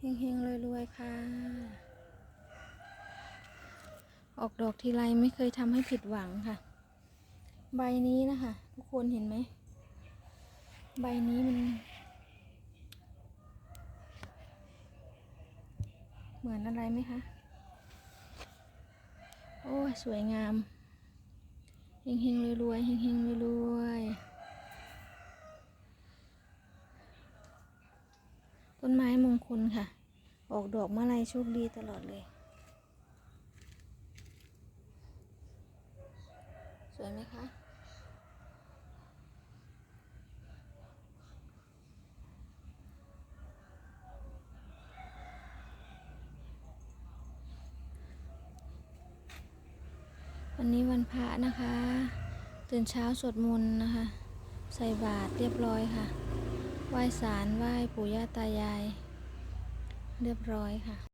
เฮงๆรวยๆค่ะ ออกดอกทีไรไม่เคยทำให้ผิดหวังค่ะ ใบนี้นะคะ ทุกคนเห็นไหม ใบนี้มัน เหมือนอะไรไหมคะ โอ้ สวยงาม เฮงๆรวยๆเฮงๆรวยๆ ต้นไม้มงคลค่ะ ออกดอกเมื่อไรโชคดีตลอดเลย สวยไหมคะวันนี้วันพระนะคะ ตื่นเช้าสวดมนต์นะคะ ใส่บาตรเรียบร้อยค่ะ ไหว้ศาลไหว้ปู่ย่าตายาย เรียบร้อยค่ะ